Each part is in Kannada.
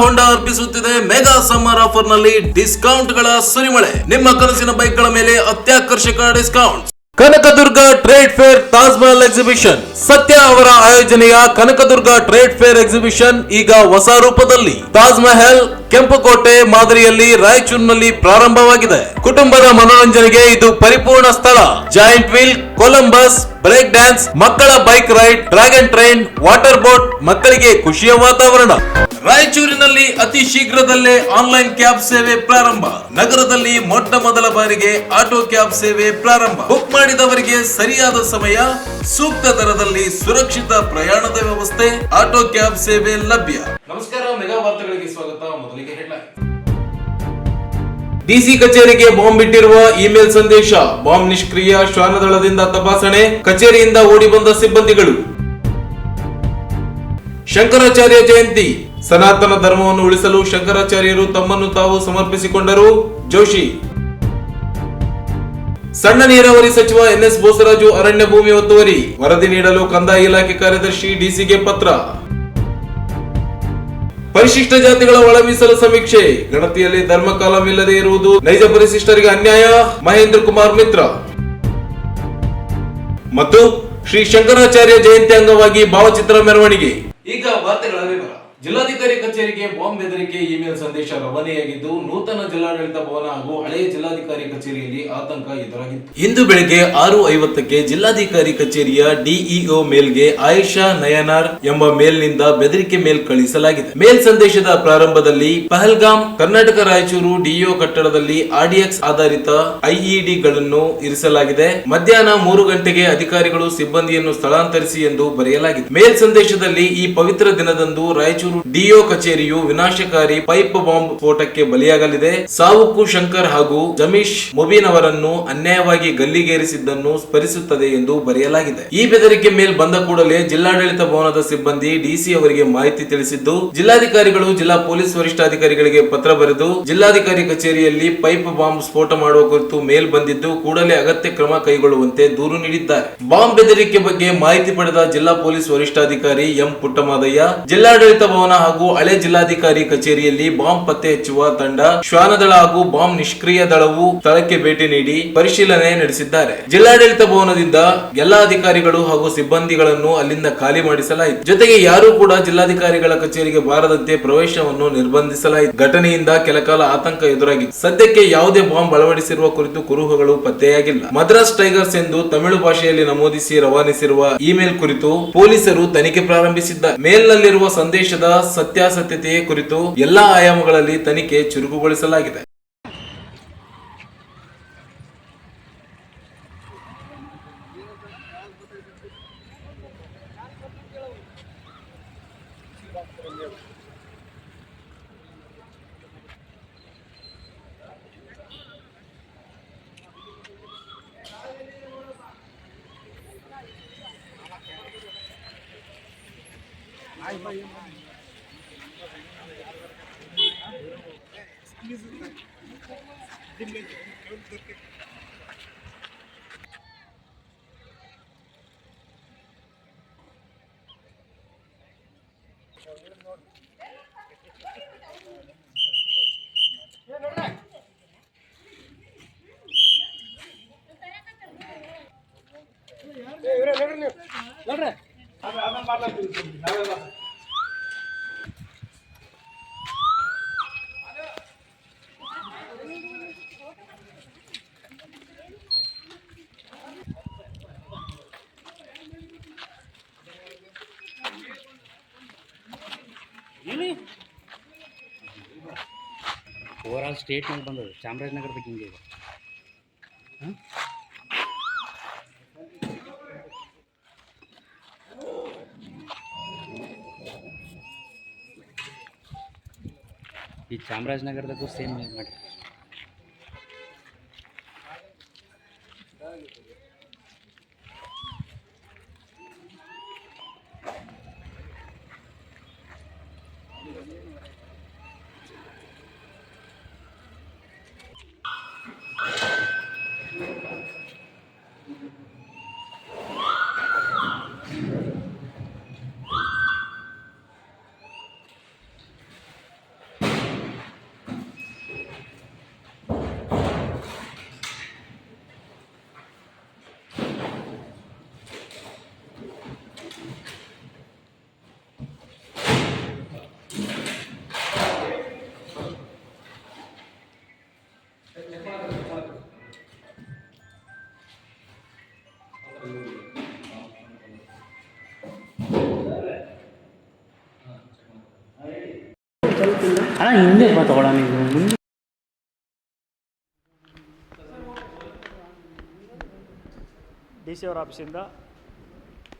ಹೋಂಡಾ ಅರ್ಪಿಸುತ್ತಿದೆ ಮೆಗಾ ಸಮ್ಮರ್ ಆಫರ್ನಲ್ಲಿ ಡಿಸ್ಕೌಂಟ್ಗಳ ಸುರಿಮಳೆ. ನಿಮ್ಮ ಕನಸಿನ ಬೈಕ್ಗಳ ಮೇಲೆ ಅತ್ಯಾಕರ್ಷಕ discount Kanakadurga trade fair Taj Mahal exhibition Satya ಅವರ ಆಯೋಜನೆಯ ಕನಕದುರ್ಗ ಟ್ರೇಡ್ ಫೇರ್ ಎಕ್ಸಿಬಿಷನ್ ಈಗ ಹೊಸ ರೂಪದಲ್ಲಿ. ತಾಜ್ ಮಹಲ್ ಕೆಂಪುಕೋಟೆ ಮಾದರಿಯಲ್ಲಿ ರಾಯಚೂರಿನಲ್ಲಿ ಪ್ರಾರಂಭವಾಗಿದೆ. ಕುಟುಂಬದ ಮನೋರಂಜನೆಗೆ ಇದು ಪರಿಪೂರ್ಣ ಸ್ಥಳ. Giant wheel, Columbus, break dance, ಮಕ್ಕಳ bike ride dragon train, water boat, ಮಕ್ಕಳಿಗೆ ಖುಷಿಯ ವಾತಾವರಣ. ರಾಯಚೂರಿನಲ್ಲಿ ಅತಿ ಶೀಘ್ರದಲ್ಲೇ ಆನ್ಲೈನ್ ಕ್ಯಾಬ್ ಸೇವೆ ಪ್ರಾರಂಭ. ನಗರದಲ್ಲಿ ಮೊಟ್ಟ ಮೊದಲ ಬಾರಿಗೆ ಆಟೋ ಕ್ಯಾಬ್ ಸೇವೆ ಪ್ರಾರಂಭ. ಬುಕ್ ಮಾಡಿದವರಿಗೆ ಸರಿಯಾದ ಸಮಯ, ಸೂಕ್ತ ದರದಲ್ಲಿ ಸುರಕ್ಷಿತ ಪ್ರಯಾಣದ ವ್ಯವಸ್ಥೆ, ಆಟೋ ಕ್ಯಾಬ್ ಸೇವೆ ಲಭ್ಯ. ನಮಸ್ಕಾರ, ಮೆಗಾ ವಾರ್ತೆಗಳಿಗೆ ಸ್ವಾಗತ. ಮೊದಲಿಗೆ ಡಿಸಿ ಕಚೇರಿಗೆ ಬಾಂಬ್ ಇಟ್ಟಿರುವ ಇಮೇಲ್ ಸಂದೇಶ, ಬಾಂಬ್ ನಿಷ್ಕ್ರಿಯ ಶ್ವಾನದಳದಿಂದ ತಪಾಸಣೆ, ಕಚೇರಿಯಿಂದ ಓಡಿ ಬಂದ ಸಿಬ್ಬಂದಿಗಳು. ಶಂಕರಾಚಾರ್ಯ ಜಯಂತಿ, ಸನಾತನ ಧರ್ಮವನ್ನು ಉಳಿಸಲು ಶಂಕರಾಚಾರ್ಯರು ತಮ್ಮನ್ನು ತಾವು ಸಮರ್ಪಿಸಿಕೊಂಡರು, ಜೋಶಿ. ಸಣ್ಣ ನೀರಾವರಿ ಸಚಿವ ಎನ್ಎಸ್ ಬೋಸರಾಜು ಅರಣ್ಯ ಭೂಮಿ ಒತ್ತುವರಿ, ವರದಿ ನೀಡಲು ಕಂದಾಯ ಇಲಾಖೆ ಕಾರ್ಯದರ್ಶಿ ಡಿಸಿಗೆ ಪತ್ರ. ಪರಿಶಿಷ್ಟ ಜಾತಿಗಳ ಒಳ ಮೀಸಲು ಸಮೀಕ್ಷೆ. ಗಣತಿಯಲ್ಲಿ ಧರ್ಮ ಕಾಲಂ ಇರುವುದು ನೈಜ ಪರಿಶಿಷ್ಟರಿಗೆ ಅನ್ಯಾಯ. ಮಹೇಂದ್ರ ಕುಮಾರ್ ಮಿತ್ರ. ಮತ್ತು ಶ್ರೀ ಶಂಕರಾಚಾರ್ಯ ಜಯಂತಿ ಅಂಗವಾಗಿ ಭಾವಚಿತ್ರ ಮೆರವಣಿಗೆ. ಜಿಲ್ಲಾಧಿಕಾರಿ ಕಚೇರಿಗೆ ಬಾಂಬ್ ಬೆದರಿಕೆ ಇಮೇಲ್ ಸಂದೇಶ ರವಾನೆಯಾಗಿದ್ದು, ನೂತನ ಜಿಲ್ಲಾಡಳಿತ ಭವನ ಹಾಗೂ ಹಳೆಯ ಜಿಲ್ಲಾಧಿಕಾರಿ ಕಚೇರಿಯಲ್ಲಿ ಆತಂಕ ಎದುರಾಗಿತ್ತು. ಇಂದು ಬೆಳಗ್ಗೆ ಆರು ಐವತ್ತಕ್ಕೆ ಜಿಲ್ಲಾಧಿಕಾರಿ ಕಚೇರಿಯ ಡಿಇಒ ಮೇಲ್ಗೆ ಆಯಿಷಾ ನಯನಾರ್ ಎಂಬ ಮೇಲ್ನಿಂದ ಬೆದರಿಕೆ ಮೇಲ್ ಕಳಿಸಲಾಗಿದೆ. ಮೇಲ್ ಸಂದೇಶದ ಪ್ರಾರಂಭದಲ್ಲಿ ಪಹಲ್ಗಾಮ್ ಕರ್ನಾಟಕ ರಾಯಚೂರು ಡಿಇಒ ಕಟ್ಟಡದಲ್ಲಿ ಆರ್ಡಿಎಕ್ಸ್ ಆಧಾರಿತ ಐಇಡಿಗಳನ್ನು ಇರಿಸಲಾಗಿದೆ. ಮಧ್ಯಾಹ್ನ ಮೂರು ಗಂಟೆಗೆ ಅಧಿಕಾರಿಗಳು ಸಿಬ್ಬಂದಿಯನ್ನು ಸ್ಥಳಾಂತರಿಸಿ ಎಂದು ಬರೆಯಲಾಗಿದೆ. ಮೇಲ್ ಸಂದೇಶದಲ್ಲಿ ಈ ಪವಿತ್ರ ದಿನದಂದು ರಾಯಚೂರು ಡಿಒ ಕಚೇರಿಯು ವಿನಾಶಕಾರಿ ಪೈಪ್ ಬಾಂಬ್ ಸ್ಫೋಟಕ್ಕೆ ಬಲಿಯಾಗಲಿದೆ. ಸಾವುಕು ಶಂಕರ್ ಹಾಗೂ ಜಮೀಶ್ ಮೊಬೀನ್ ಅವರನ್ನು ಅನ್ಯಾಯವಾಗಿ ಗಲ್ಲಿಗೇರಿಸಿದ್ದನ್ನು ಸ್ಮರಿಸುತ್ತದೆ ಎಂದು ಬರೆಯಲಾಗಿದೆ. ಈ ಬೆದರಿಕೆ ಮೇಲ್ ಬಂದ ಕೂಡಲೇ ಜಿಲ್ಲಾಡಳಿತ ಭವನದ ಸಿಬ್ಬಂದಿ ಡಿಸಿ ಅವರಿಗೆ ಮಾಹಿತಿ ತಿಳಿಸಿದ್ದು, ಜಿಲ್ಲಾಧಿಕಾರಿಗಳು ಜಿಲ್ಲಾ ಪೊಲೀಸ್ ವರಿಷ್ಠಾಧಿಕಾರಿಗಳಿಗೆ ಪತ್ರ ಬರೆದು, ಜಿಲ್ಲಾಧಿಕಾರಿ ಕಚೇರಿಯಲ್ಲಿ ಪೈಪ್ ಬಾಂಬ್ ಸ್ಫೋಟ ಮಾಡುವ ಕುರಿತು ಮೇಲ್ ಬಂದಿದ್ದು, ಕೂಡಲೇ ಅಗತ್ಯ ಕ್ರಮ ಕೈಗೊಳ್ಳುವಂತೆ ದೂರು ನೀಡಿದ್ದಾರೆ. ಬಾಂಬ್ ಬೆದರಿಕೆ ಬಗ್ಗೆ ಮಾಹಿತಿ ಪಡೆದ ಜಿಲ್ಲಾ ಪೊಲೀಸ್ ವರಿಷ್ಠಾಧಿಕಾರಿ ಎಂ ಪುಟ್ಟಮಾದಯ್ಯ, ಜಿಲ್ಲಾಡಳಿತ ಹಾಗೂ ಹಳೆ ಜಿಲ್ಲಾಧಿಕಾರಿ ಕಚೇರಿಯಲ್ಲಿ ಬಾಂಬ್ ಪತ್ತೆ ಹಚ್ಚುವ ತಂಡ ಶ್ವಾನದಳ ಹಾಗೂ ಬಾಂಬ್ ನಿಷ್ಕ್ರಿಯ ದಳವು ಸ್ಥಳಕ್ಕೆ ಭೇಟಿ ನೀಡಿ ಪರಿಶೀಲನೆ ನಡೆಸಿದ್ದಾರೆ. ಜಿಲ್ಲಾಡಳಿತ ಭವನದಿಂದ ಎಲ್ಲಾ ಅಧಿಕಾರಿಗಳು ಹಾಗೂ ಸಿಬ್ಬಂದಿಗಳನ್ನು ಅಲ್ಲಿಂದ ಖಾಲಿ ಮಾಡಿಸಲಾಯಿತು. ಜೊತೆಗೆ ಯಾರೂ ಕೂಡ ಜಿಲ್ಲಾಧಿಕಾರಿಗಳ ಕಚೇರಿಗೆ ಬಾರದಂತೆ ಪ್ರವೇಶವನ್ನು ನಿರ್ಬಂಧಿಸಲಾಯಿತು. ಘಟನೆಯಿಂದ ಕೆಲಕಾಲ ಆತಂಕ ಎದುರಾಗಿತ್ತು. ಸದ್ಯಕ್ಕೆ ಯಾವುದೇ ಬಾಂಬ್ ಅಳವಡಿಸಿರುವ ಕುರಿತು ಕುರುಹುಗಳು ಪತ್ತೆಯಾಗಿಲ್ಲ. ಮದ್ರಾಸ್ ಟೈಗರ್ಸ್ ಎಂದು ತಮಿಳು ಭಾಷೆಯಲ್ಲಿ ನಮೂದಿಸಿ ರವಾನಿಸಿರುವ ಇಮೇಲ್ ಕುರಿತು ಪೊಲೀಸರು ತನಿಖೆ ಪ್ರಾರಂಭಿಸಿದ್ದಾರೆ. ಮೇಲ್ನಲ್ಲಿರುವ ಸಂದೇಶದ ಸತ್ಯಾಸತ್ಯತೆಯ ಕುರಿತು ಎಲ್ಲಾ ಆಯಾಮಗಳಲ್ಲಿ ತನಿಖೆ ಚುರುಕುಗೊಳಿಸಲಾಗಿದೆ. ಓವರ್ ಆಲ್ ಸ್ಟೇಟ್ನಾಗ ಬಂದದ. ಚಾಮರಾಜನಗರದಾಗ ಹಿಂಗೆ ಇದೆ. ಚಾಮರಾಜನಗರದಾಗೂ ಸೇಮ್ ಮಾಡಿ ಅಣ್ಣ ಹಿಂದೆ ಬಾ ತಗೊಳ್ಳೋಣ ಇದು ಮುಂದೆ ಡಿ ಸಿ ಅವರ ಆಫೀಸಿಂದ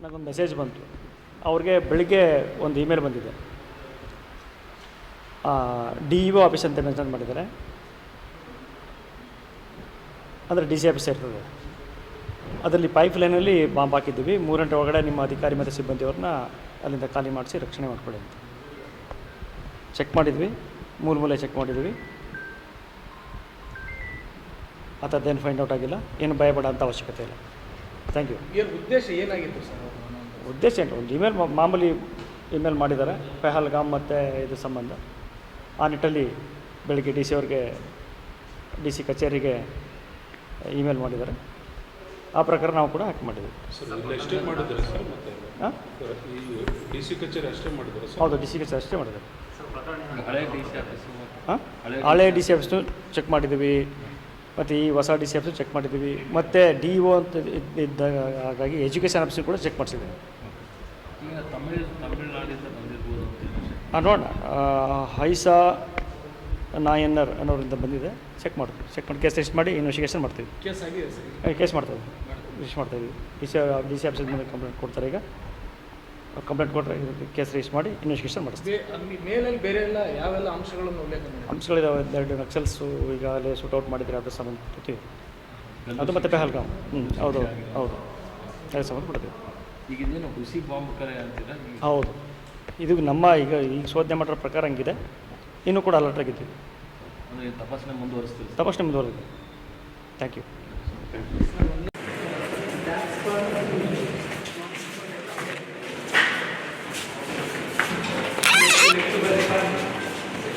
ನನಗೊಂದು ಮೆಸೇಜ್ ಬಂತು. ಅವ್ರಿಗೆ ಬೆಳಿಗ್ಗೆ ಒಂದು ಇಮೇಲ್ ಬಂದಿದೆ. ಡಿ ಇ ಒ ಆಫೀಸ್ ಅಂತ ಮೆನ್ಷನ್ ಮಾಡಿದ್ದಾರೆ. ಅಂದರೆ ಡಿ ಸಿ ಆಫೀಸ್ ಇರ್ತದೆ. ಅದರಲ್ಲಿ ಪೈಪ್ ಲೈನಲ್ಲಿ ಬಾಂಬ್ ಹಾಕಿದ್ದೀವಿ. ಮೂರು ಗಂಟೆ ಒಳಗಡೆ ನಿಮ್ಮ ಅಧಿಕಾರಿ ಮತ್ತು ಸಿಬ್ಬಂದಿಯವ್ರನ್ನ ಅಲ್ಲಿಂದ ಖಾಲಿ ಮಾಡಿಸಿ ರಕ್ಷಣೆ ಮಾಡ್ಕೊಳ್ಳಿ ಅಂತ. ಚೆಕ್ ಮಾಡಿದ್ವಿ. ಮೂಲ ಮೂಲೆ ಚೆಕ್ ಮಾಡಿದ್ವಿ. ಅಂಥದ್ದೇನು ಫೈಂಡ್ ಔಟ್ ಆಗಿಲ್ಲ. ಏನು ಭಯಪಡ ಅಂತ ಅವಶ್ಯಕತೆ ಇಲ್ಲ. ಥ್ಯಾಂಕ್ ಯು ಏನು ಉದ್ದೇಶ ಏನಾಗಿತ್ತು ಸರ್ ಉದ್ದೇಶ ಏನು? ಒಂದು ಇಮೇಲ್ ಮಾಮೂಲಿ ಇಮೇಲ್ ಮಾಡಿದ್ದಾರೆ. ಪೆಹಲ್ಗಾಮ್ ಮತ್ತು ಇದು ಸಂಬಂಧ. ಆ ನಿಟ್ಟಲ್ಲಿ ಬೆಳಗ್ಗೆ ಡಿ ಸಿ ಅವ್ರಿಗೆ ಡಿ ಸಿ ಕಚೇರಿಗೆ ಇಮೇಲ್ ಮಾಡಿದ್ದಾರೆ. ಆ ಪ್ರಕಾರ ನಾವು ಕೂಡ ಆ್ಯಕ್ಟ್ ಮಾಡಿದ್ವಿ. ಅಷ್ಟೇ ಮಾಡಿದ್ದಾರೆ ಹೌದು ಡಿ ಸಿ ಕಚೇರಿ ಅಷ್ಟೇ ಮಾಡಿದ್ದಾರೆ. ಹಾಂ? ಹಳೆ ಡಿ ಸಿ ಆಫೀಸ್ನು ಚೆಕ್ ಮಾಡಿದ್ದೀವಿ ಮತ್ತು ಈ ಹೊಸ ಡಿ ಸಿ ಆಫೀಸು ಚೆಕ್ ಮಾಡಿದ್ದೀವಿ ಮತ್ತು ಡಿ ಒ ಅಂತ ಇದ್- ಇದ್ದ ಹಾಗಾಗಿ ಎಜುಕೇಷನ್ ಆಫೀಸ್ ಕೂಡ ಚೆಕ್ ಮಾಡಿಸಿದ್ದೀವಿ ಹಾಂ ನೋಡೋಣ. ಹೈಸಾ ನಾಯನ್ನರ್ ಅನ್ನೋರಿಂದ ಬಂದಿದೆ. ಚೆಕ್ ಮಾಡ್ತೀವಿ ಚೆಕ್ ಮಾಡಿ ಕೇಸ್ ರಿಜಿಸ್ಟ್ ಮಾಡಿ ಇನ್ವೆಸ್ಟಿಗೇಷನ್ ಮಾಡ್ತೀವಿ. ಕೇಸ್ ಆಗಿದೆ ಸರ್. ಏ, ಕೇಸ್ ಮಾಡ್ತೀವಿ ರಿಜಿಸ್ಟ್ ಮಾಡ್ತೀವಿ D C D C office ಮೇಲೆ ಕಂಪ್ಲೇಂಟ್ ಕೊಡ್ತಾರೆ ಈಗ. ಕಂಪ್ಲೇಂಟ್ ಕೊಟ್ಟರೆ ಕೇಸ್ ರಿಜಿಸ್ ಮಾಡಿ ಇನ್ವೆಸ್ಟಿಗೇಷನ್ ಮಾಡಿಸ್ತೀವಿ. ಅಲ್ಲಿ ಮೇಲಲ್ಲಿ ಬೇರೆ ಎಲ್ಲ ಯಾವೆಲ್ಲ ಅಂಶಗಳನ್ನು ಉಲ್ಲೇಖ ಅಂಶಗಳಿದ್ದಾವೆ ಅಂಶಗಳಿದಾವೆ ಎರಡು ನಕ್ಸಲ್ಸು ಈಗಾಗಲೇ ಔಟ್ ಮಾಡಿದರೆ ಸಂಬಂಧ ಸಂಬಂಧಪಟ್ಟು ಅದು ಮತ್ತೆ ಪೆಹಲ್ಗಾಮ್. ಹ್ಞೂ ಹೌದು ಹೌದು. ಅದಕ್ಕೆ ಸಂಬಂಧಪಟ್ಟಿದೆ ಈಗ ಇದೇನು ಹುಸಿ ಬಾಂಬ್ ಕರೆ ಅಂತೀರಾ? ಹೌದು. ಇದು ನಮ್ಮ ಈಗ ಈಗ ಶೋಧನೆ ಮಾಡಿರೋ ಪ್ರಕಾರ ಹಂಗಿದೆ. ಇನ್ನೂ ಕೂಡ ಅಲರ್ಟ್ ಆಗಿದ್ದೀವಿ. ಅಂದರೆ ತಪಾಸಣೆ ಮುಂದುವರಿಸ್ತೀವಿ. ತಪಾಸಣೆ ಮುಂದುವರೆದಿದೆ. ಥ್ಯಾಂಕ್ ಯು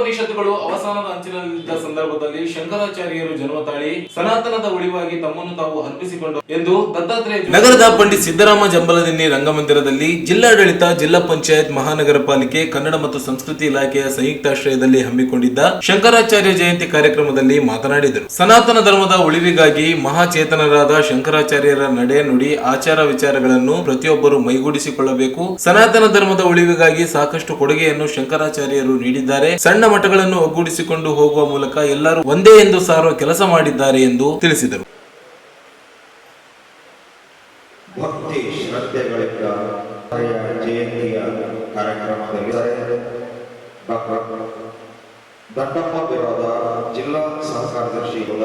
ಉಪನಿಷತ್ತುಗಳು ಅವಸಾನದ ಅಂಚಿನಲ್ಲಿದ್ದ ಸಂದರ್ಭದಲ್ಲಿ ಶಂಕರಾಚಾರ್ಯರು ಜನ್ಮ ತಾಳಿ ಸನಾತನದ ಉಳಿವಾಗಿ ತಮ್ಮನ್ನು ತಾವು ಅರ್ಪಿಸಿಕೊಂಡು ಎಂದು ದತ್ತಾತ್ರೇಯ ನಗರದ ಪಂಡಿತ್ ಸಿದ್ದರಾಮ ಜಂಬಲದಿನ್ನಿ ರಂಗಮಂದಿರದಲ್ಲಿ ಜಿಲ್ಲಾಡಳಿತ, ಜಿಲ್ಲಾ ಪಂಚಾಯತ್, ಮಹಾನಗರ ಪಾಲಿಕೆ, ಕನ್ನಡ ಮತ್ತು ಸಂಸ್ಕೃತಿ ಇಲಾಖೆಯ ಸಂಯುಕ್ತಾಶ್ರಯದಲ್ಲಿ ಹಮ್ಮಿಕೊಂಡಿದ್ದ ಶಂಕರಾಚಾರ್ಯ ಜಯಂತಿ ಕಾರ್ಯಕ್ರಮದಲ್ಲಿ ಮಾತನಾಡಿದರು. ಸನಾತನ ಧರ್ಮದ ಉಳಿವಿಗಾಗಿ ಮಹಾಚೇತನರಾದ ಶಂಕರಾಚಾರ್ಯರ ನಡೆ ನುಡಿ ಆಚಾರ ವಿಚಾರಗಳನ್ನು ಪ್ರತಿಯೊಬ್ಬರು ಮೈಗೂಡಿಸಿಕೊಳ್ಳಬೇಕು. ಸನಾತನ ಧರ್ಮದ ಉಳಿವಿಗಾಗಿ ಸಾಕಷ್ಟು ಕೊಡುಗೆಯನ್ನು ಶಂಕರಾಚಾರ್ಯರು ನೀಡಿದ್ದಾರೆ. ಸಣ್ಣ ಮಠಗಳನ್ನು ಒಗ್ಗೂಡಿಸಿಕೊಂಡು ಹೋಗುವ ಮೂಲಕ ಎಲ್ಲರೂ ಒಂದೇ ಎಂದು ಸಾರುವ ಕೆಲಸ ಮಾಡಿದ್ದಾರೆ ಎಂದು ತಿಳಿಸಿದರು. ಭಕ್ತಿ ಶ್ರದ್ಧೆಗಳಿಂದ ಕಾರ್ಯಕ್ರಮದಲ್ಲಿ ದಟ್ಟಪ್ಪ ಬಿರಾದ ಜಿಲ್ಲಾ ಸಹಕಾರ್ಯದರ್ಶಿಗಳ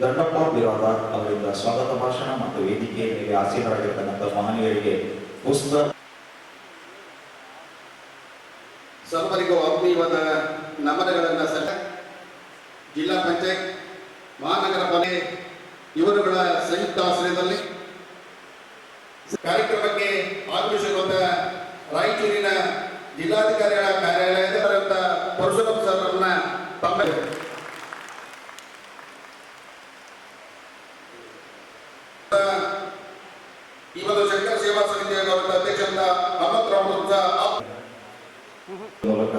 ದಂಡಪ್ಪ ಬಿರಾದ ಅವರಿಂದ ಸ್ವಾಗತ ಭಾಷಣ ಮತ್ತು ವೇದಿಕೆಯ ಮೇಲೆ ಆಸೀನರಾಗಿರ್ತಕ್ಕಂಥ ಮಹನೀಯರಿಗೆ ಪುಸ್ತಕ ಸರ್ವರಿಗೂ ಅಗ್ನಿವದ ನಮನಗಳನ್ನು ಸಹ ಜಿಲ್ಲಾ ಪಂಚಾಯತ್, ಮಹಾನಗರ ಪಾಲಿಕೆ ಇವರುಗಳ ಸಂಯುಕ್ತ ಆಶ್ರಯದಲ್ಲಿ ಕಾರ್ಯಕ್ರಮಕ್ಕೆ ಆಗಮಿಸಿರುವಂತಹ ರಾಯಚೂರಿನ ಜಿಲ್ಲಾಧಿಕಾರಿಗಳ ಕಾರ್ಯಾಲಯದ ಪರಶುರಾಮ್ ಸರ್ ಅವರನ್ನ ತಮ್ಮ మూలక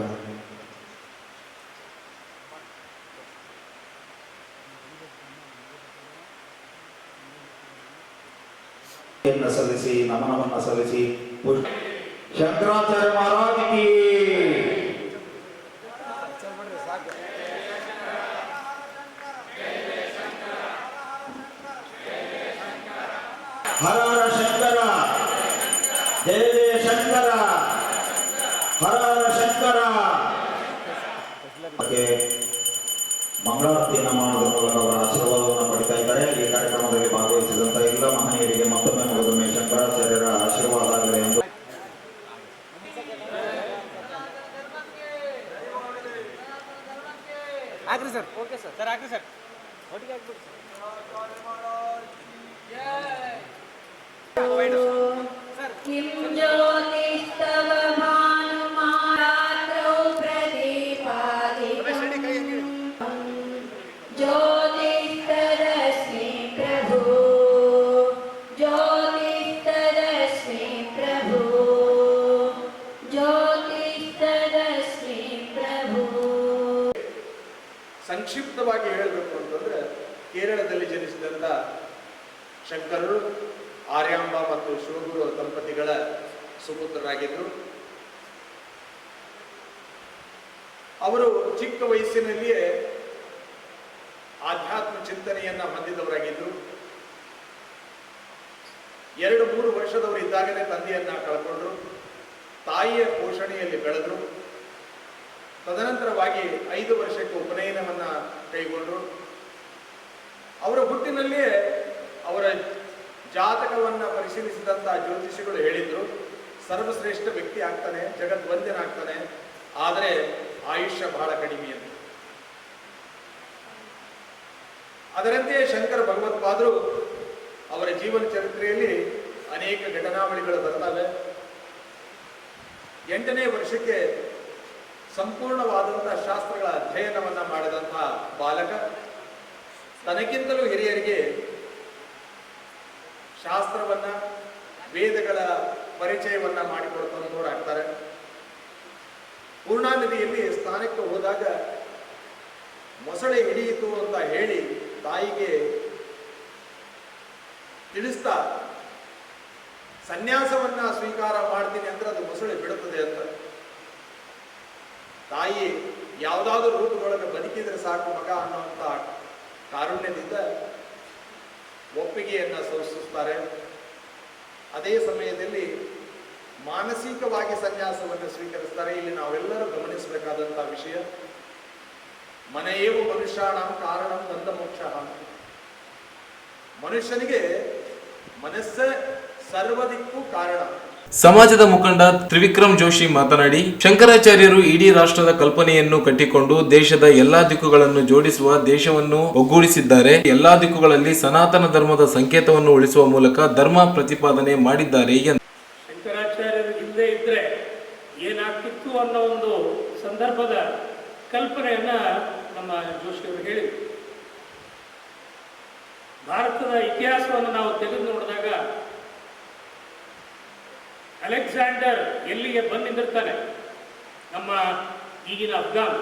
సలిసి నమనమన్న సలిసి శంకరాచార్య మహారాజుకి. హర హర శంకర. జయ జయ శంకర. హర హర ಸರ್ಕಾರ ಮಂಗಳಾರತಿಯನ್ನು ಮಾಡುವುದರ ಮೂಲಕ ಅವರ ಆಶೀರ್ವಾದವನ್ನು ಪಡಿತಾ ಇದ್ದಾರೆ. ಈ ಕಾರ್ಯಕ್ರಮದಲ್ಲಿ ಭಾಗವಹಿಸಿದಂತ ಎಲ್ಲ ಮಹನೀಯರಿಗೆ ಮತ್ತೊಮ್ಮೆ ಮಗದೊಮ್ಮೆ ಶಂಕರಾಚಾರ್ಯರ ಆಶೀರ್ವಾದ ಆಗಲಿ ಎಂದು. ಸರ್. Okay sir. ಸರ್ ಹಾಕ್ರಿ ಸರ್. ಒಟ್ಟಿಗೆ ಹಾಕ್ಬಿಡಿ ಸರ್. ಸರ್ ಸಂಕ್ಷಿಪ್ತವಾಗಿ ಹೇಳಬೇಕು ಅಂತಂದ್ರೆ ಕೇರಳದಲ್ಲಿ ಜನಿಸಿದಂಥ ಶಂಕರರು ಆರ್ಯಾಂಬ ಮತ್ತು ಶಿವಗುರು ದಂಪತಿಗಳ ಸುಪುತ್ರರಾಗಿದ್ದರು ಅವರು ಚಿಕ್ಕ ವಯಸ್ಸಿನಲ್ಲಿಯೇ ಆಧ್ಯಾತ್ಮ ಚಿಂತನೆಯನ್ನ ಹೊಂದಿದವರಾಗಿದ್ದರು ಎರಡು, ಮೂರು ವರ್ಷದವರು ಇದ್ದಾಗಲೇ ತಂದೆಯನ್ನ ಕಳ್ಕೊಂಡ್ರು. ತಾಯಿಯ ಪೋಷಣೆಯಲ್ಲಿ ಬೆಳೆದ್ರು. ತದನಂತರವಾಗಿ ಐದು ವರ್ಷಕ್ಕೆ ಉಪನಯನವನ್ನ ಕೈಗೊಂಡರು. ಅವರ ಹುಟ್ಟಿನಲ್ಲಿಯೇ ಅವರ ಜಾತಕವನ್ನ ಪರಿಶೀಲಿಸಿದಂತಹ ಜ್ಯೋತಿಷಿಗಳು ಹೇಳಿದ್ರು, ಸರ್ವಶ್ರೇಷ್ಠ ವ್ಯಕ್ತಿ ಆಗ್ತಾನೆ ಜಗದ್ವಂದ್ಯನಾಗ್ತಾನೆ ಆದರೆ ಆಯುಷ್ಯ ಬಹಳ ಕಡಿಮೆ ಅಂತ. ಅದರಂತೆಯೇ ಶಂಕರ ಭಗವತ್ಪಾದರು ಅವರ ಜೀವನ ಚರಿತ್ರೆಯಲ್ಲಿ ಅನೇಕ ಘಟನಾವಳಿಗಳು ಬರ್ತವೆ. ಎಂಟನೇ ವರ್ಷಕ್ಕೆ ಸಂಪೂರ್ಣವಾದಂತಹ ಶಾಸ್ತ್ರಗಳ ಅಧ್ಯಯನವನ್ನ ಮಾಡಿದಂತಹ ಬಾಲಕ. ತನಗಿಂತಲೂ ಹಿರಿಯರಿಗೆ ಶಾಸ್ತ್ರವನ್ನ, ವೇದಗಳ ಪರಿಚಯವನ್ನ ಮಾಡಿಕೊಡ್ತಂತವರಾಗ್ತಾರೆ ಪೂರ್ಣಾ ನದಿಯಲ್ಲಿ ಸ್ನಾನಕ್ಕೆ ಹೋದಾಗ ಮೊಸಳೆ ಹಿಡಿಯಿತು ಅಂತ ಹೇಳಿ ತಾಯಿಗೆ ತಿಳಿಸ್ತಾ, ಸನ್ಯಾಸವನ್ನ ಸ್ವೀಕಾರ ಮಾಡ್ತೀನಿ ಅಂದ್ರೆ ಅದು ಮೊಸಳೆ ಬಿಡುತ್ತದೆ ಅಂತ. ತಾಯಿ ಯಾವುದಾದ್ರೂ ರೂಪದೊಳಗೆ ಬದುಕಿದ್ರೆ ಸಾಕು ಮಗ ಅನ್ನುವಂಥ ಕಾರುಣ್ಯದಿಂದ ಒಪ್ಪಿಗೆಯನ್ನು ಸೂಚಿಸುತ್ತಾರೆ ಅದೇ ಸಮಯದಲ್ಲಿ ಮಾನಸಿಕವಾಗಿ ಸನ್ಯಾಸವನ್ನು ಸ್ವೀಕರಿಸ್ತಾರೆ. ಇಲ್ಲಿ ನಾವೆಲ್ಲರೂ ಗಮನಿಸಬೇಕಾದಂತಹ ವಿಷಯ. ಮನೆಯೇವು ಮನುಷ್ಯಾಣ ಕಾರಣ ಬಂದ ಮೋಕ್ಷ ಮನುಷ್ಯನಿಗೆ ಮನಸ್ಸೇ ಸರ್ವದಿಕ್ಕೂ ಕಾರಣ. ಸಮಾಜದ ಮುಖಂಡ ತ್ರಿವಿಕ್ರಮ್ ಜೋಶಿ ಮಾತನಾಡಿ, ಶಂಕರಾಚಾರ್ಯರು ಇಡೀ ರಾಷ್ಟ್ರದ ಕಲ್ಪನೆಯನ್ನು ಕಟ್ಟಿಕೊಂಡು ದೇಶದ ಎಲ್ಲಾ ದಿಕ್ಕುಗಳನ್ನು ಜೋಡಿಸುವ ದೇಶವನ್ನು ಒಗ್ಗೂಡಿಸಿದ್ದಾರೆ. ಎಲ್ಲಾ ದಿಕ್ಕುಗಳಲ್ಲಿ ಸನಾತನ ಧರ್ಮದ ಸಂಕೇತವನ್ನು ಉಳಿಸುವ ಮೂಲಕ ಧರ್ಮ ಪ್ರತಿಪಾದನೆ ಮಾಡಿದ್ದಾರೆ ಎಂದು. ಶಂಕರಾಚಾರ್ಯರು ಹಿಂದೆ ಇದ್ರೆ ಅನ್ನೋ ಒಂದು ಸಂದರ್ಭದ ಕಲ್ಪನೆಯನ್ನ ನಮ್ಮ ಜೋಶಿಯವರು ಭಾರತದ ಇತಿಹಾಸವನ್ನು ನಾವು ತೆಗೆದು ನೋಡಿದಾಗ ಅಲೆಕ್ಸಾಂಡರ್ ಎಲ್ಲಿಗೆ ಬಂದಿದ್ದಿರ್ತಾನೆ? ನಮ್ಮ ಈಗಿನ ಅಫ್ಘಾನ್.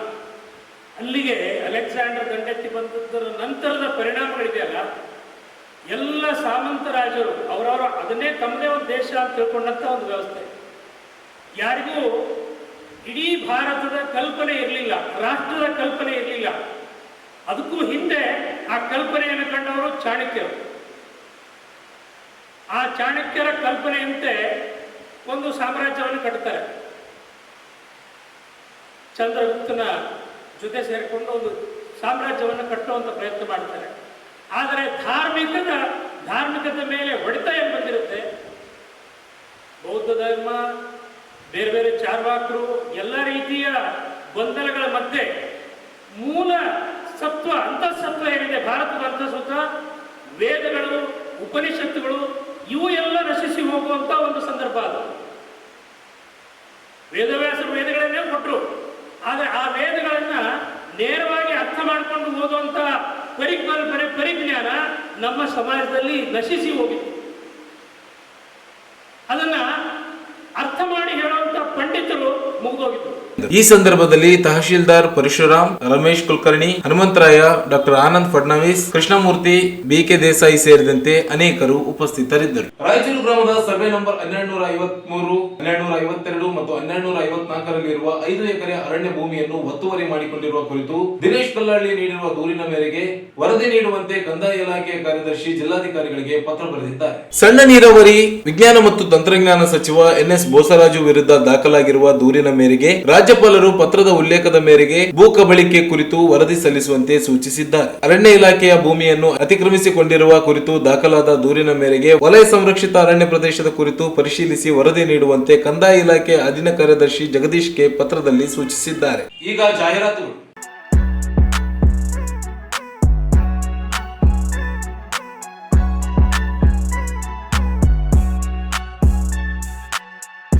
ಅಲ್ಲಿಗೆ ಅಲೆಕ್ಸಾಂಡರ್ ದಂಡೆತ್ತಿ ಬಂದದ್ದರ ನಂತರದ ಪರಿಣಾಮಗಳಿದೆಯಲ್ಲ, ಎಲ್ಲ ಸಾಮಂತ ರಾಜರು ಅವರವರ ಅದನ್ನೇ ತಮ್ಮದೇ ಒಂದು ದೇಶ ಅಂತ ತಿಳ್ಕೊಂಡಂತ ಒಂದು ವ್ಯವಸ್ಥೆ. ಯಾರಿಗೂ ಇಡೀ ಭಾರತದ ಕಲ್ಪನೆ ಇರಲಿಲ್ಲ, ರಾಷ್ಟ್ರದ ಕಲ್ಪನೆ ಇರಲಿಲ್ಲ. ಅದಕ್ಕೂ ಹಿಂದೆ ಆ ಕಲ್ಪನೆಯನ್ನು ಕಂಡವರು ಚಾಣಕ್ಯರು. ಆ ಚಾಣಕ್ಯರ ಕಲ್ಪನೆಯಂತೆ ಒಂದು ಸಾಮ್ರಾಜ್ಯವನ್ನು ಕಟ್ಟುತ್ತಾರೆ. ಚಂದ್ರಗುಪ್ತನ ಜೊತೆ ಸೇರಿಕೊಂಡು ಒಂದು ಸಾಮ್ರಾಜ್ಯವನ್ನು ಕಟ್ಟುವಂತ ಪ್ರಯತ್ನ ಮಾಡ್ತಾರೆ ಆದರೆ ಧಾರ್ಮಿಕದ ಧಾರ್ಮಿಕದ ಮೇಲೆ ಹೊಡೆತ ಬಂದಿರುತ್ತೆ ಬೌದ್ಧ ಧರ್ಮ, ಬೇರೆ ಬೇರೆ ಚಾರ್ವಾಕರು, ಎಲ್ಲ ರೀತಿಯ ಗೊಂದಲಗಳ ಮಧ್ಯೆ ಮೂಲ ಸತ್ವ, ಅಂತಸತ್ವ ಏನಿದೆ, ಭಾರತದ ಅಂತಸತ್ವ, ವೇದಗಳು, ಉಪನಿಷತ್ತುಗಳು, ಇವು ಎಲ್ಲ ನಶಿಸಿ ಹೋಗುವಂತ ಒಂದು ಸಂದರ್ಭ ಅದು. ವೇದವ್ಯಾಸರು ವೇದಗಳನ್ನೇ ಕೊಟ್ಟರು ಆದರೆ ಆ ವೇದಗಳನ್ನ ನೇರವಾಗಿ ಅರ್ಥ ಮಾಡಿಕೊಂಡು ಓದುವಂಥ ಪರಿಜ್ಞಾನ ಪರಿ ಪರಿಜ್ಞಾನ ನಮ್ಮ ಸಮಾಜದಲ್ಲಿ ನಶಿಸಿ ಹೋಗಿತ್ತು ಅದನ್ನ ಅರ್ಥ ಮಾಡಿ ಹೇಳುವಂತ ಪಂಡಿತರು ಮುಗಿದೋಗಿತ್ತು ಈ ಸಂದರ್ಭದಲ್ಲಿ tahsildar Parashuram Ramesh Kulkarni Hanumantharaya doctor Anand Fadnavis Krishnamurthy B K Desai ಸೇರಿದಂತೆ ಅನೇಕರು ಉಪಸ್ಥಿತರಿದ್ದರು. ರಾಯಚೂರು ಗ್ರಾಮದ ಸರ್ವೆ ನಂಬರ್ ಹನ್ನೆರಡು ನೂರ ಐವತ್ಮೂರು ಹನ್ನೆರಡು ನೂರ ಐವತ್ತೆರಡು ಮತ್ತು ಹನ್ನೆರಡು ನೂರ ಐವತ್ನಾಲ್ಕರಲ್ಲಿರುವ ಐದು ಎಕರೆ ಅರಣ್ಯ ಭೂಮಿಯನ್ನು ಒತ್ತುವರಿ ಮಾಡಿಕೊಂಡಿರುವ ಕುರಿತು ದಿನೇಶ್ ಕಲ್ಲಾಳಿ ನೀಡಿರುವ ದೂರಿನ ಮೇರೆಗೆ ವರದಿ ನೀಡುವಂತೆ ಕಂದಾಯ ಇಲಾಖೆಯ ಕಾರ್ಯದರ್ಶಿ ಜಿಲ್ಲಾಧಿಕಾರಿಗಳಿಗೆ ಪತ್ರ ಬರೆದಿದ್ದಾರೆ. ಸಣ್ಣ ನೀರಾವರಿ ವಿಜ್ಞಾನ ಮತ್ತು ತಂತ್ರಜ್ಞಾನ ಸಚಿವ ಎನ್ ಎಸ್ ಬೋಸರಾಜು ವಿರುದ್ಧ ದಾಖಲಾಗಿರುವ ದೂರಿನ ಮೇರೆಗೆ ರಾಜ್ಯಪಾಲರು ಪತ್ರದ ಉಲ್ಲೇಖದ ಮೇರೆಗೆ ಭೂ ಕಬಳಿಕೆ ಕುರಿತು ವರದಿ ಸಲ್ಲಿಸುವಂತೆ ಸೂಚಿಸಿದ್ದಾರೆ. ಅರಣ್ಯ ಇಲಾಖೆಯ ಭೂಮಿಯನ್ನು ಅತಿಕ್ರಮಿಸಿಕೊಂಡಿರುವ ಕುರಿತು ದಾಖಲಾದ ದೂರಿನ ಮೇರೆಗೆ ವಲಯ ಸಂರಕ್ಷಿತ ಅರಣ್ಯ ಪ್ರದೇಶದ ಕುರಿತು ಪರಿಶೀಲಿಸಿ ವರದಿ ನೀಡುವಂತೆ ಕಂದಾಯ ಇಲಾಖೆ ಅಧೀನ ಕಾರ್ಯದರ್ಶಿ ಜಗದೀಶ್ ಕೆ ಪತ್ರದಲ್ಲಿ ಸೂಚಿಸಿದ್ದಾರೆ. ಈಗ ಜಾಹೀರಾತುಗಳು.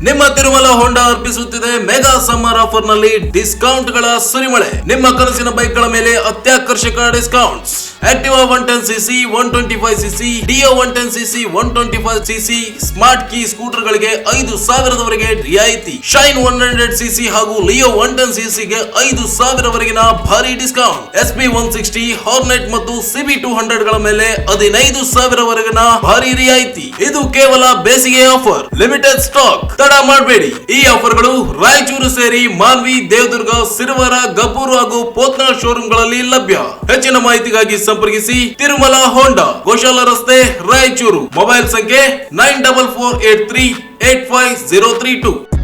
ನಿಮ್ಮ ತಿರುಮಲ ಹೋಂಡಾ ಅರ್ಪಿಸುತ್ತಿದೆ ಮೆಗಾ ಸಮ್ಮರ್ ಆಫರ್ನಲ್ಲಿ ಡಿಸ್ಕೌಂಟ್ಗಳ ಸುರಿಮಳೆ. ನಿಮ್ಮ ಕನಸಿನ ಬೈಕ್ಗಳ ಮೇಲೆ ಅತ್ಯಾಕರ್ಷಕ discounts. Activa one ten CC, one twenty five CC, Dio one ten CC, one twenty five CC, smart key scooter ಗಳಿಗೆ ಐದು ಸಾವಿರದವರೆಗೆ ರಿಯಾಯಿತಿ. ಶೈನ್ ಒನ್ ಹಂಡ್ರೆಡ್ ಸಿಸಿ ಹಾಗೂ ಲಿಯೋ ಒನ್ ಟೆನ್ ಸಿಸಿಗೆ ಐದು ಸಾವಿರವರೆಗಿನ ಭಾರಿ discount. S P one sixty, Hornet ಮತ್ತು ಸಿಬಿ ಟೂ ಹಂಡ್ರೆಡ್ಗಳ ಮೇಲೆ ಹದಿನೈದು ಸಾವಿರವರೆಗಿನ ಭಾರಿ ರಿಯಾಯಿತಿ. ಇದು ಕೇವಲ ಬೇಸಿಗೆ ಆಫರ್. Limited stock. ತಡ ಮಾಡಬೇಡಿ. ಈ ಆಫರ್ಗಳು ರಾಯಚೂರು ಸೇರಿ ಮಾನ್ವಿ, ದೇವದುರ್ಗ, ಸಿರುವರ, ಗಬ್ಬೂರು ಹಾಗೂ ಪೋತ್ನಾಳ್ ಶೋರೂಮ್ಗಳಲ್ಲಿ ಲಭ್ಯ. ಹೆಚ್ಚಿನ ಮಾಹಿತಿಗಾಗಿ ಸಂಪರ್ಕಿಸಿ ತಿರುಮಲ, ಹೋಂಡಾ, ಗೋಶಾಲ ರಸ್ತೆ, ರಾಯಚೂರು. ಮೊಬೈಲ್ ಸಂಖ್ಯೆ nine double four eight three eight five zero three two.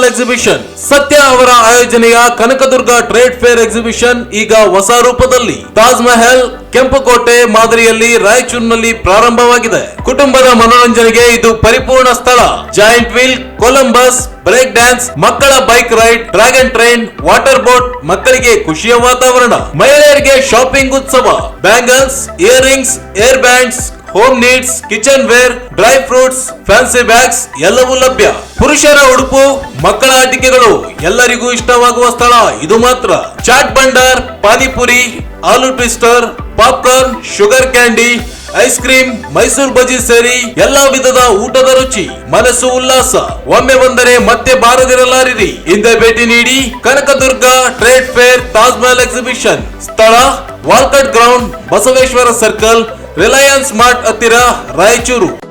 Mahal exhibition Satya ಅವರ ಆಯೋಜನೆಯ ಕನಕದುರ್ಗ ಟ್ರೇಡ್ ಫೇರ್ ಎಕ್ಸಿಬಿಷನ್ ಈಗ ಹೊಸ ರೂಪದಲ್ಲಿ. ತಾಜ್ ಮಹಲ್, ಕೆಂಪುಕೋಟೆ, ಮಾದರಿಯಲ್ಲಿ ರಾಯಚೂರಿನಲ್ಲಿ ಪ್ರಾರಂಭವಾಗಿದೆ. ಕುಟುಂಬದ ಮನೋರಂಜನೆಗೆ ಇದು ಪರಿಪೂರ್ಣ ಸ್ಥಳ. Giant wheel Columbus break dance ಮಕ್ಕಳ bike ride dragon train water boat ಮಕ್ಕಳಿಗೆ ಖುಷಿಯ ವಾತಾವರಣ. ಮಹಿಳೆಯರಿಗೆ ಶಾಪಿಂಗ್ ಉತ್ಸವ. Bangles earrings hair bands home needs kitchenware dry fruits fancy bags ಎಲ್ಲವೂ ಲಭ್ಯ. ಪುರುಷರ ಉಡುಪು, ಮಕ್ಕಳ ಆಟಿಕೆಗಳು ಎಲ್ಲರಿಗೂ ಇಷ್ಟವಾಗುವ ಸ್ಥಳ. ಇದು ಮಾತ್ರ. Chaat Bhandar, panipuri, aloo twister, popcorn, sugar candy, ice cream, Mysore bajji ಸೇರಿ, ಎಲ್ಲಾ ವಿಧದ ಊಟದ ರುಚಿ, ಮನಸ್ಸು ಉಲ್ಲಾಸ. ಒಮ್ಮೆ ಬಂದರೆ ಮತ್ತೆ ಬಾರದಿರಲಾರಿರಿ ಹಿಂದೆ ಭೇಟಿ ನೀಡಿ Kanakadurga trade fair Taj Mahal exhibition. ಸ್ಥಳ Walkat ground, Basaveshwara circle Reliance mart ಹತ್ತಿರ ರಾಯಚೂರು.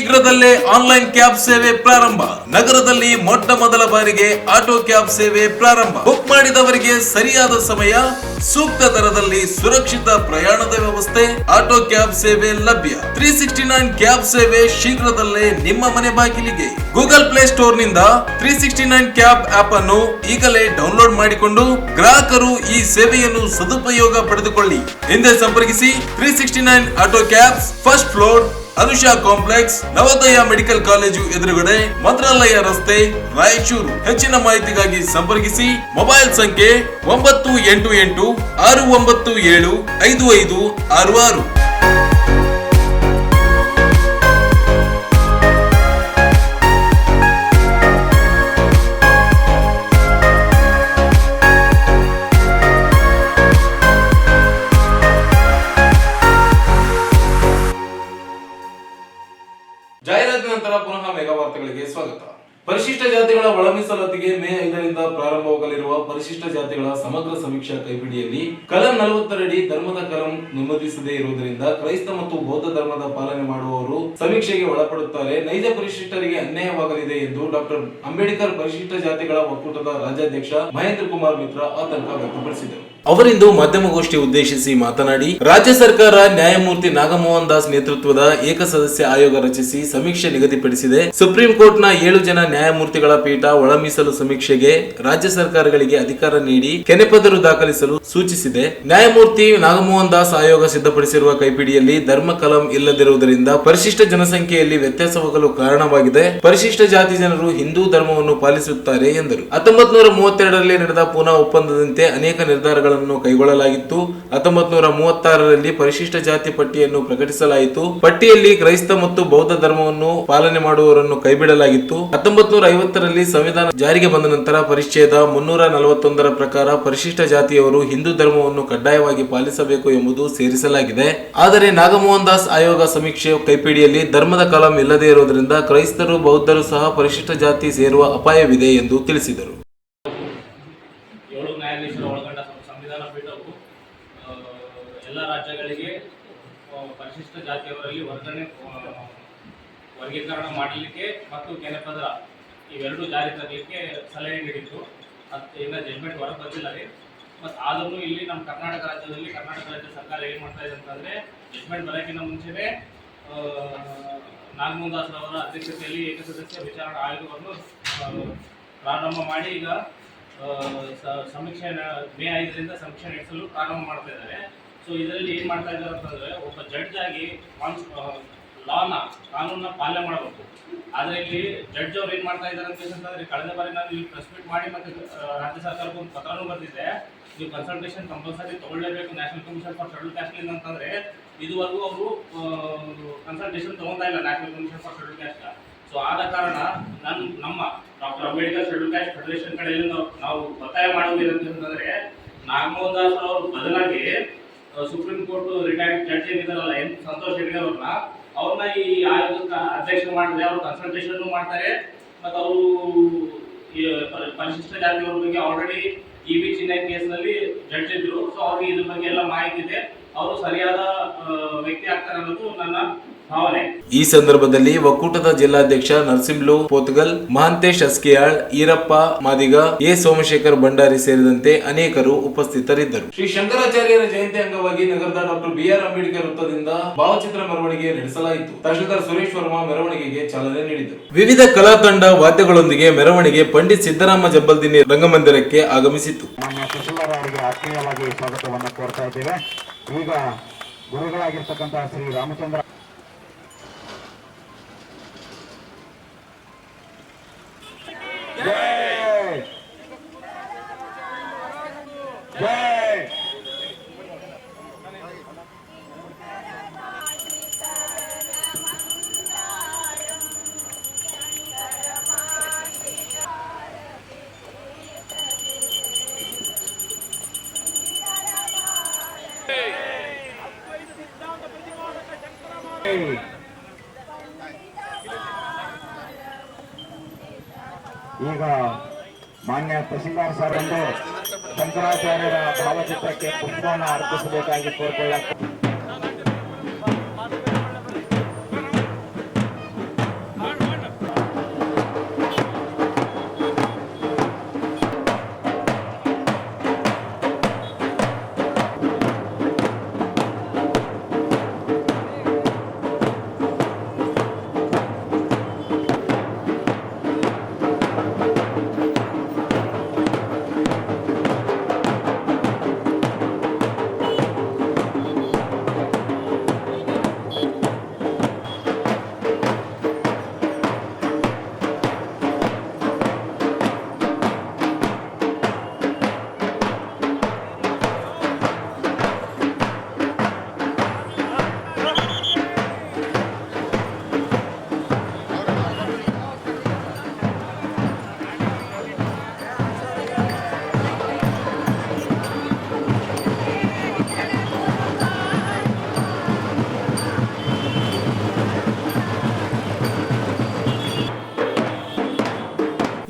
ಶೀಘ್ರದಲ್ಲೇ ಆನ್ಲೈನ್ ಕ್ಯಾಬ್ ಸೇವೆ ಪ್ರಾರಂಭ. ನಗರದಲ್ಲಿ ಮೊಟ್ಟ ಮೊದಲ ಬಾರಿಗೆ ಆಟೋ ಕ್ಯಾಬ್ ಸೇವೆ ಪ್ರಾರಂಭ. ಬುಕ್ ಮಾಡಿದವರಿಗೆ ಸರಿಯಾದ ಸಮಯ, ಸೂಕ್ತ ದರದಲ್ಲಿ ಸುರಕ್ಷಿತ ಪ್ರಯಾಣದ ವ್ಯವಸ್ಥೆ, ಆಟೋ ಕ್ಯಾಬ್ ಸೇವೆ ಲಭ್ಯ. ತ್ರೀ ಸಿಕ್ಸ್ಟಿ ನೈನ್ ಕ್ಯಾಬ್ ಸೇವೆ ಶೀಘ್ರದಲ್ಲೇ ನಿಮ್ಮ ಮನೆ ಬಾಗಿಲಿಗೆ. Google play ಸ್ಟೋರ್ನಿಂದ three sixty nine cab app ಅನ್ನು ಈಗಲೇ ಡೌನ್ಲೋಡ್ ಮಾಡಿಕೊಂಡು ಗ್ರಾಹಕರು ಈ ಸೇವೆಯನ್ನು ಸದುಪಯೋಗ ಪಡೆದುಕೊಳ್ಳಿ. ಹಿಂದೆ ಸಂಪರ್ಕಿಸಿ three sixty nine auto cab first floor Anusha complex, Navodaya medical college ಎದುರುಗಡೆ ಮಂತ್ರಾಲಯ ರಸ್ತೆ, ರಾಯಚೂರು. ಹೆಚ್ಚಿನ ಮಾಹಿತಿಗಾಗಿ ಸಂಪರ್ಕಿಸಿ. ಮೊಬೈಲ್ ಸಂಖ್ಯೆ ಒಂಬತ್ತು ಎಂಟು ಎಂಟು ಆರು ಒಂಬತ್ತು ಏಳು ಐದು ಐದು ಆರು ಆರು. ಸಮೀಕ್ಷೆಗೆ ಒಳಪಡುತ್ತಾರೆ. ನೈಜ ಪರಿಶಿಷ್ಟರಿಗೆ ಅನ್ಯಾಯವಾಗಲಿದೆ ಎಂದು ಡಾಕ್ಟರ್ ಅಂಬೇಡ್ಕರ್ ಪರಿಶಿಷ್ಟ ಜಾತಿಗಳ ಒಕ್ಕೂಟದ ರಾಜ್ಯಾಧ್ಯಕ್ಷ ಮಹೇಂದ್ರ ಕುಮಾರ್ ಮಿತ್ರ ಆತಂಕ ವ್ಯಕ್ತಪಡಿಸಿದರು. ಅವರಿಂದು ಮಾಧ್ಯಮಗೋಷ್ಠಿ ಉದ್ದೇಶಿಸಿ ಮಾತನಾಡಿ, ರಾಜ್ಯ ಸರ್ಕಾರ ನ್ಯಾಯಮೂರ್ತಿ ನಾಗಮೋಹನ್ ದಾಸ್ ನೇತೃತ್ವದ ಏಕಸದಸ್ಯ ಆಯೋಗ ರಚಿಸಿ ಸಮೀಕ್ಷೆ ನಿಗದಿಪಡಿಸಿದೆ. ಸುಪ್ರೀಂ ಕೋರ್ಟ್ನ ಏಳು ಜನ ನ್ಯಾಯಮೂರ್ತಿಗಳ ಪೀಠ ಒಳಮೀಸಲು ಸಮೀಕ್ಷೆಗೆ ರಾಜ್ಯ ಸರ್ಕಾರಗಳಿಗೆ ಅಧಿಕಾರ ನೀಡಿ ಕೆನೆಪದರು ದಾಖಲಿಸಲು ಸೂಚಿಸಿದೆ. ನ್ಯಾಯಮೂರ್ತಿ ನಾಗಮೋಹನ್ ದಾಸ್ ಆಯೋಗ ಸಿದ್ಧಪಡಿಸಿರುವ ಕೈಪಿಡಿಯಲ್ಲಿ ಧರ್ಮ ಕಲಂ ಇಲ್ಲದಿರುವುದರಿಂದ ಪರಿಶಿಷ್ಟ ಜನಸಂಖ್ಯೆಯಲ್ಲಿ ವ್ಯತ್ಯಾಸವಾಗಲು ಕಾರಣವಾಗಿದೆ. ಪರಿಶಿಷ್ಟ ಜಾತಿ ಜನರು ಹಿಂದೂ ಧರ್ಮವನ್ನು ಪಾಲಿಸುತ್ತಾರೆ ಎಂದರು. ಹತ್ತೊಂಬತ್ ನೂರ ಮೂವತ್ತೆರಡರಲ್ಲಿ ನಡೆದ ಪೂನಾ ಒಪ್ಪಂದದಂತೆ ಅನೇಕ ನಿರ್ಧಾರಗಳನ್ನು ಕೈಗೊಳ್ಳಲಾಗಿತ್ತು. ಹತ್ತೊಂಬತ್ ನೂರ ಮೂವತ್ತಾರರಲ್ಲಿ ಪರಿಶಿಷ್ಟ ಜಾತಿ ಪಟ್ಟಿಯನ್ನು ಪ್ರಕಟಿಸಲಾಯಿತು. ಪಟ್ಟಿಯಲ್ಲಿ ಕ್ರೈಸ್ತ ಮತ್ತು ಬೌದ್ಧ ಧರ್ಮವನ್ನು ಪಾಲನೆ ಮಾಡುವವರನ್ನು ಕೈಬಿಡಲಾಗಿತ್ತು. ಹತ್ತೊಂಬತ್ ನೂರ ಐವತ್ತರಲ್ಲಿ ಸಂವಿಧಾನ ಜಾರಿಗೆ ಬಂದ ನಂತರ ಪರಿಚ್ಛೇದ ಮುನ್ನೂರ ನಲವತ್ತೊಂದರ ಪ್ರಕಾರ ಪರಿಶಿಷ್ಟ ಜಾತಿಯವರು ಹಿಂದೂ ಧರ್ಮವನ್ನು ಕಡ್ಡಾಯವಾಗಿ ಪಾಲಿಸಬೇಕು ಎಂಬುದು ಸೇರಿಸಲಾಗಿದೆ. ಆದರೆ ನಾಗಮೋಹನ್ ದಾಸ್ ಆಯೋಗ ಸಮೀಕ್ಷೆ ಕೈಪಿಡಿಯಲ್ಲಿ ಧರ್ಮದ ಕಲಂ ಇಲ್ಲದೇ ಇರುವುದರಿಂದ ಕ್ರೈಸ್ತರು ಬೌದ್ಧರು ಸಹ ಪರಿಶಿಷ್ಟ ಜಾತಿ ಸೇರುವ ಅಪಾಯವಿದೆ ಎಂದು ತಿಳಿಸಿದರು. ಸಂವಿಧಾನ ಪೀಠವು ಎಲ್ಲ ರಾಜ್ಯಗಳಿಗೆ ಪರಿಶಿಷ್ಟ ಜಾತಿಯವರಲ್ಲಿ ವರ್ಗಣೆ ವರ್ಗೀಕರಣ ಮಾಡಲಿಕ್ಕೆ ಮತ್ತು ಜನಪದ ಇವೆರಡು ಜಾರಿ ತರಲಿಕ್ಕೆ ಸಲಹೆ ನೀಡಿದ್ರು ಮತ್ತು ಇನ್ನು ಜಜ್ಮೆಂಟ್ ಹೊರಗೆ ಬಂದಿಲ್ಲ ರೀ. ಮತ್ತು ಆದರೂ ಇಲ್ಲಿ ನಮ್ಮ ಕರ್ನಾಟಕ ರಾಜ್ಯದಲ್ಲಿ ಕರ್ನಾಟಕ ರಾಜ್ಯ ಸರ್ಕಾರ ಏನು ಮಾಡ್ತಾ ಇದೆ ಅಂತಂದರೆ ಜಜ್ಮೆಂಟ್ ಬರೋಕ್ಕಿಂತ ಮುಂಚೆನೇ ನಾಗಮೋಹನ್ ಅವರ ಅಧ್ಯಕ್ಷತೆಯಲ್ಲಿ ಏಕಸದಸ್ಯ ವಿಚಾರಣಾ ಆಯೋಗವನ್ನು ಪ್ರಾರಂಭ ಮಾಡಿ ಈಗ ಸಮೀಕ್ಷೆ ಮೇ ಐದರಿಂದ ಸಮೀಕ್ಷೆ ನಡೆಸಲು ಪ್ರಾರಂಭ ಮಾಡ್ತಾ ಇದ್ದಾರೆ. ಸೊ ಇದರಲ್ಲಿ ಏನು ಮಾಡ್ತಾ ಇದ್ದಾರೆ ಅಂತಂದರೆ, ಒಬ್ಬ ಜಡ್ಜ್ ಆಗಿ ಲಾನ ಕಾನೂನನ್ನ ಪಾಲನೆ ಮಾಡಬೇಕು. ಆದರೆ ಇಲ್ಲಿ ಜಡ್ಜ್ ಅವ್ರು ಏನು ಮಾಡ್ತಾ ಇದ್ದಾರೆ ಅಂತ ಅಂತಂದ್ರೆ ಕಳೆದ ಬಾರಿ ನಾನು ಇಲ್ಲಿ ಪ್ರೆಸ್ ಮೀಟ್ ಮಾಡಿ ಮತ್ತೆ ರಾಜ್ಯ ಸರ್ಕಾರಕ್ಕೂ ಒಂದು ಪತ್ರನೂ ಬರೆದಿದ್ದೆ ನೀವು consultation compulsory ತೊಗೊಳ್ಳೇಬೇಕು national commission for schedule caste ಅಂತಂದ್ರೆ ಇದುವರೆಗೂ ಅವರು ಕನ್ಸಲ್ಟೇಷನ್ ತಗೊಂತಾ ಇಲ್ಲ national commission for schedule caste so ಆದ ಕಾರಣ ನನ್ನ ನಮ್ಮ doctor Ambedkar schedule caste federation ಕಡೆಯಲ್ಲಿ ನಾವು ಒತ್ತಾಯ ಮಾಡೋದೇನಂತಂದ್ರೆ ನಾಗಮೋಹನ್ ದಾಸ್ ಅವ್ರ ಬದಲಾಗಿ ಸುಪ್ರೀಂ ಕೋರ್ಟ್ ರಿಟೈರ್ಡ್ ಜಡ್ಜ್ ಏನಿದಾರಲ್ಲ ಎನ್ ಸಂತೋಷ್ ಹೆಗಡೆ ಅವ್ರನ್ನ ಅವ್ರನ್ನ ಈ ಆಯೋಗಕ್ಕೆ ಅಧ್ಯಕ್ಷ ಮಾಡಿದ್ರೆ ಅವ್ರು ಕನ್ಸಲ್ಟೇಷನ್ ಮಾಡ್ತಾರೆ. ಮತ್ತು ಅವರು ಪರಿಶಿಷ್ಟ ಜಾತಿಯವ್ರ ಬಗ್ಗೆ ಆಲ್ರೆಡಿ ಇ ಬಿ ಚಿನ್ನೈ ಕೇಸ್ನಲ್ಲಿ ಜಡ್ಜ್ ಇದ್ರು. ಸೊ ಅವ್ರಿಗೆ ಇದ್ರ ಬಗ್ಗೆ ಎಲ್ಲ ಮಾಹಿತಿ ಇದೆ. ಅವರು ಸರಿಯಾದ ವ್ಯಕ್ತಿ ಆಗ್ತಾರೆ ಅನ್ನೋದು ನನ್ನ ಭಾವನೆ. ಈ ಸಂದರ್ಭದಲ್ಲಿ ಒಕ್ಕೂಟದ ಜಿಲ್ಲಾಧ್ಯಕ್ಷ ನರಸಿಂಹ್ಲು ಪೋತ್ಗಲ್ ಮಹಾಂತೇಶ್ ಅಸ್ಕಿಯಾಳ್ ಈರಪ್ಪ ಮಾದಿಗ ಎ. ಸೋಮಶೇಖರ್ ಭಂಡಾರಿ ಸೇರಿದಂತೆ ಅನೇಕರು ಉಪಸ್ಥಿತರಿದ್ದರು. ಶ್ರೀ ಶಂಕರಾಚಾರ್ಯರ ಜಯಂತಿ ಅಂಗವಾಗಿ ನಗರದ ಡಾಕ್ಟರ್ ಬಿಆರ್ ಅಂಬೇಡ್ಕರ್ ವೃತ್ತದಿಂದ ಭಾವಚಿತ್ರ ಮೆರವಣಿಗೆ ನಡೆಸಲಾಯಿತು. ತಹಶೀಲ್ದಾರ್ ಸುರೇಶ್ ವರ್ಮಾ ಮೆರವಣಿಗೆಗೆ ಚಾಲನೆ ನೀಡಿದರು. ವಿವಿಧ ಕಲಾ ತಂಡ ವಾದ್ಯಗಳೊಂದಿಗೆ ಮೆರವಣಿಗೆ ಪಂಡಿತ್ ಸಿದ್ದರಾಮ ಜಬ್ಬಲ್ದಿನಿ ರಂಗಮಂದಿರಕ್ಕೆ ಆಗಮಿಸಿತು ಈಗ ಗುರುಗಳಾಗಿರ್ತಕ್ಕಂತಹ ಶ್ರೀ ರಾಮಚಂದ್ರ ಜೈ!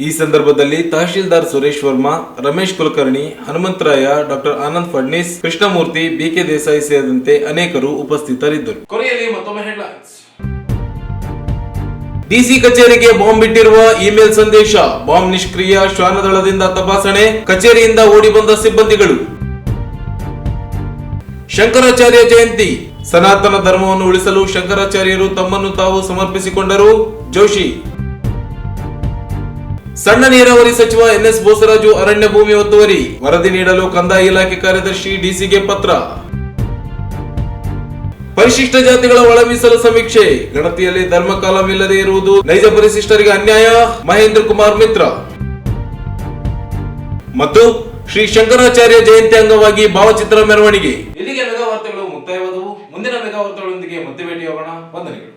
ಈ ಸಂದರ್ಭದಲ್ಲಿ tahsildar Suresh Verma Ramesh Kulkarni Hanumantharaya doctor Anand Fadnis Krishnamurthy B K Desai ಸೇರಿದಂತೆ ಅನೇಕರು ಉಪಸ್ಥಿತರಿದ್ದರು. ಕೊನೆಯಲ್ಲಿ ಮತ್ತೊಮ್ಮೆ ಹೆಡ್ಲೈನ್ಸ್. ಡಿಸಿ ಕಚೇರಿಗೆ ಬಾಂಬ್ ಬಿಟ್ಟಿರುವ ಇಮೇಲ್ ಸಂದೇಶ ಬಾಂಬ್ ನಿಷ್ಕ್ರಿಯ ಶ್ವಾನದಳದಿಂದ ತಪಾಸಣೆ ಕಚೇರಿಯಿಂದ ಓಡಿ ಬಂದ ಸಿಬ್ಬಂದಿಗಳು. ಶಂಕರಾಚಾರ್ಯ ಜಯಂತಿ ಸನಾತನ ಧರ್ಮವನ್ನು ಉಳಿಸಲು ಶಂಕರಾಚಾರ್ಯರು ತಮ್ಮನ್ನು ತಾವು ಸಮರ್ಪಿಸಿಕೊಂಡರು ಜೋಶಿ. ಸಣ್ಣ ನೀರಾವರಿ ಸಚಿವ ಎನ್ಎಸ್ ಬೋಸರಾಜು ಅರಣ್ಯ ಭೂಮಿ ಒತ್ತುವರಿ. ವರದಿ ನೀಡಲು ಕಂದಾಯ ಇಲಾಖೆ ಕಾರ್ಯದರ್ಶಿ ಡಿಸಿಗೆ ಪತ್ರ. ಪರಿಶಿಷ್ಟ ಜಾತಿಗಳ ಒಳ ಮೀಸಲು ಸಮೀಕ್ಷೆ. ಗಣತಿಯಲ್ಲಿ ಧರ್ಮ ಇಲ್ಲದೆ ಇರುವುದು ನೈಜ ಪರಿಶಿಷ್ಟರಿಗೆ ಅನ್ಯಾಯ. ಮಹೇಂದ್ರ ಕುಮಾರ್ ಮಿತ್ರ. ಮತ್ತು ಶ್ರೀ ಶಂಕರಾಚಾರ್ಯ ಜಯಂತಿ ಅಂಗವಾಗಿ ಭಾವಚಿತ್ರ ಮೆರವಣಿಗೆ. ಇಲ್ಲಿಗೆ ಮೆಗಾವಾರ್ತೆಗಳು ಮುಕ್ತಾಯವಾದವು. ಮುಂದಿನ ಮೆಗಾವಾರ್ತೆಗಳೊಂದಿಗೆ ಮತ್ತೆ ಭೇಟಿಯಾಗೋಣ. ವಂದನೆಗಳು.